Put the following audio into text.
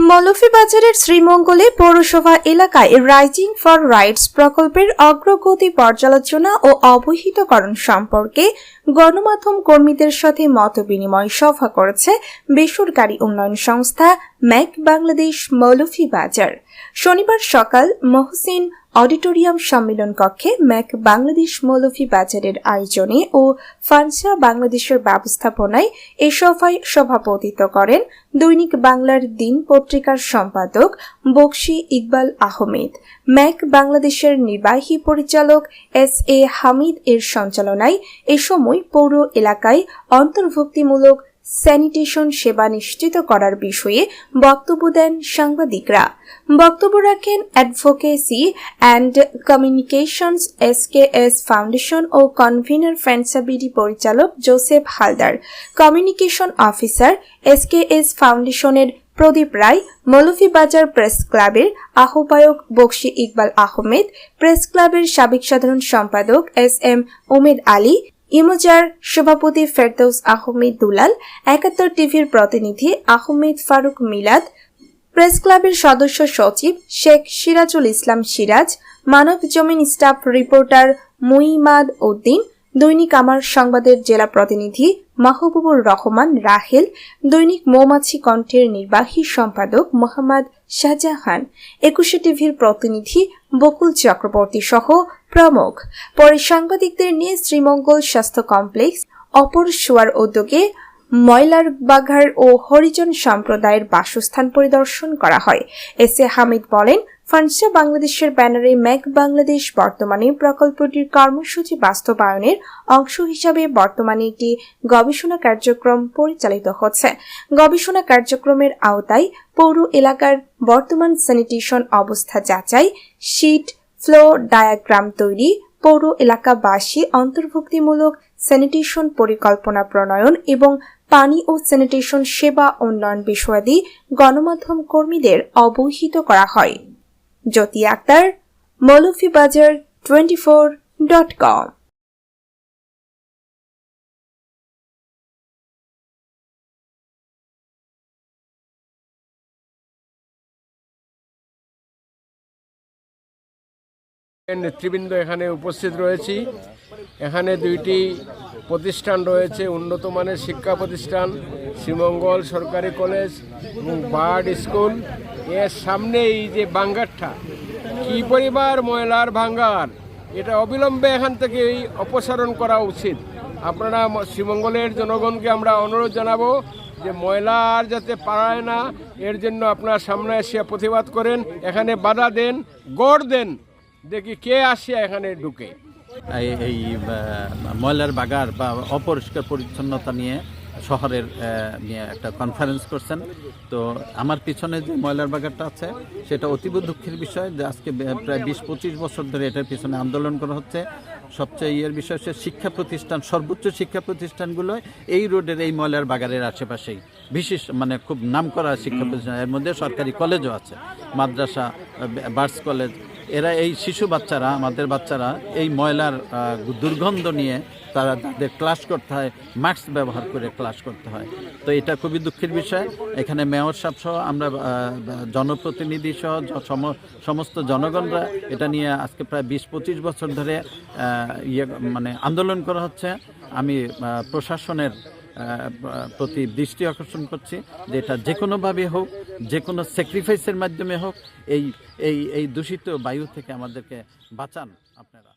মৌলভীবাজারের শ্রীমঙ্গলে পৌরসভা এলাকায় রাইজিং ফর রাইটস প্রকল্পের অগ্রগতি পর্যালোচনা ও অবহিতকরণ সম্পর্কে গণমাধ্যম কর্মীদের সাথে মত বিনিময় সভা করেছে বেসরকারি উন্নয়ন সংস্থা ম্যাক বাংলাদেশ মলফি বাজার শনিবার সকাল মহসিন অডিটোরিয়াম সম্মেলন কক্ষে ম্যাক বাংলাদেশ মৌলভী বাজারের আয়োজনে ও ফানসা বাংলাদেশের ব্যবস্থাপনায় এ সভায় সভাপতিত্ব করেন দৈনিক বাংলার দিন পত্রিকার সম্পাদক বক্সি ইকবাল আহমেদ। ম্যাক বাংলাদেশের নির্বাহী পরিচালক এস এ হামিদ এর সঞ্চালনায় এ সময় পৌর এলাকায় অন্তর্ভুক্তিমূলক স্যানিটেশন সেবা নিশ্চিত করার বিষয়ে বক্তব্য দেন সাংবাদিকরা। বক্তব্য রাখেন advocacy and communications SKS foundation O convenor ফ্যান্সাবিডি পরিচালক Joseph Haldar. Communication officer S K SKS ফাউন্ডেশনের প্রদীপ রায়, মৌলভীবাজার প্রেস ক্লাবের আহ্বায়ক বক্সি ইকবাল আহমেদ, প্রেস ক্লাবের সাবেক সাধারণ সম্পাদক এস এম উমেদ আলী ইমোজার সভাপতি ফেরদৌস আহমেদ দুলাল, একাত্তর টিভির প্রতিনিধি আহমেদ ফারুক মিলাদ, প্রেস ক্লাবের সদস্য সচিব শেখ সিরাজুল ইসলাম সিরাজ মানব জমিন স্টাফ রিপোর্টার মুইমাদ উদ্দিন দৈনিক আমার সংবাদের জেলা প্রতিনিধি মাহবুবুর রহমান রাহেল, দৈনিক মৌমাছি কণ্ঠের নির্বাহী সম্পাদক মোহাম্মদ শাহজাহান, একুশে টিভির প্রতিনিধি বকুল চক্রবর্তী সহ প্রমুখ। পরে সাংবাদিকদের নিয়ে শ্রীমঙ্গল স্বাস্থ্য কমপ্লেক্স, অপর সোয়ার উদ্যোগে ময়লার বাঘার ও হরিজন সম্প্রদায়ের বাসস্থান পরিদর্শন করা হয়। এস এ হামিদ বলেন, ফানসা বাংলাদেশের ব্যানারে ম্যাক বাংলাদেশ বর্তমানে প্রকল্পটির কর্মসূচি বাস্তবায়নের অংশ হিসাবে বর্তমানে একটি গবেষণা কার্যক্রম পরিচালিত হচ্ছে। গবেষণা কার্যক্রমের আওতায় পৌর এলাকার বর্তমান স্যানিটেশন অবস্থা যাচাই, শীট ফ্লো ডায়াগ্রাম তৈরি, পৌর এলাকাবাসী অন্তর্ভুক্তিমূলক স্যানিটেশন পরিকল্পনা প্রণয়ন এবং পানি ও স্যানিটেশন সেবা উন্নয়ন বিষয়াদি গণমাধ্যম কর্মীদের অবহিত করা হয়। Jyoti Akter, Moulvibazar twenty four dot com নেতৃবৃন্দ এখানে উপস্থিত রয়েছি। এখানে দুইটি প্রতিষ্ঠান রয়েছে, উন্নত মানের শিক্ষা প্রতিষ্ঠান, শ্রীমঙ্গল সরকারি কলেজ এবং বার্ড স্কুল। এর সামনে এই যে বাঙ্গারটা, কি পরিবার ময়লার ভাঙ্গার, এটা অবিলম্বে এখান থেকে অপসারণ করা উচিত। আপনারা শ্রীমঙ্গলের জনগণকে আমরা অনুরোধ জানাব যে ময়লা আর যাতে পারায় না, এর জন্য আপনার সামনে এসে প্রতিবাদ করেন। এখানে বাধা দেন, গড় দেন। দেখি কে আসে এখানে ঢুকে। এই ময়লার বাগার বা অপরিষ্কার পরিচ্ছন্নতা নিয়ে শহরের নিয়ে একটা কনফারেন্স করছেন। তো আমার পিছনে যে ময়লার বাগারটা আছে, সেটা অতীব দুঃখের বিষয় যে আজকে প্রায় বিশ পঁচিশ বছর ধরে এটার পিছনে আন্দোলন করা হচ্ছে। সবচেয়ে ইয়ের বিষয় হচ্ছে শিক্ষা প্রতিষ্ঠান, সর্বোচ্চ শিক্ষা প্রতিষ্ঠানগুলো এই রোডের এই ময়লার বাগারের আশেপাশেই। বিশেষ মানে খুব নাম করা শিক্ষা প্রতিষ্ঠান, এর মধ্যে সরকারি কলেজও আছে। মাদ্রাসা বার্স কলেজ এরা এই শিশু বাচ্চারা, আমাদের বাচ্চারা, এই ময়লার দুর্গন্ধ নিয়ে তারা তাদের ক্লাস করতে হয়, মাস্ক ব্যবহার করে ক্লাস করতে হয়। তো এটা খুবই দুঃখের বিষয়। এখানে মেয়র সাহেব সহ আমরা জনপ্রতিনিধি সহ সম- সমস্ত জনগণরা এটা নিয়ে আজকে প্রায় বিশ পঁচিশ বছর ধরে ইয়ে মানে আন্দোলন করা হচ্ছে। আমি প্রশাসনের প্রতি দৃষ্টি আকর্ষণ করছি যে এটা যে কোনোভাবে হোক, যে কোনো স্যাক্রিফাইসের মাধ্যমে হোক, এই এই এই দূষিত বায়ু থেকে আমাদেরকে বাঁচান আপনারা।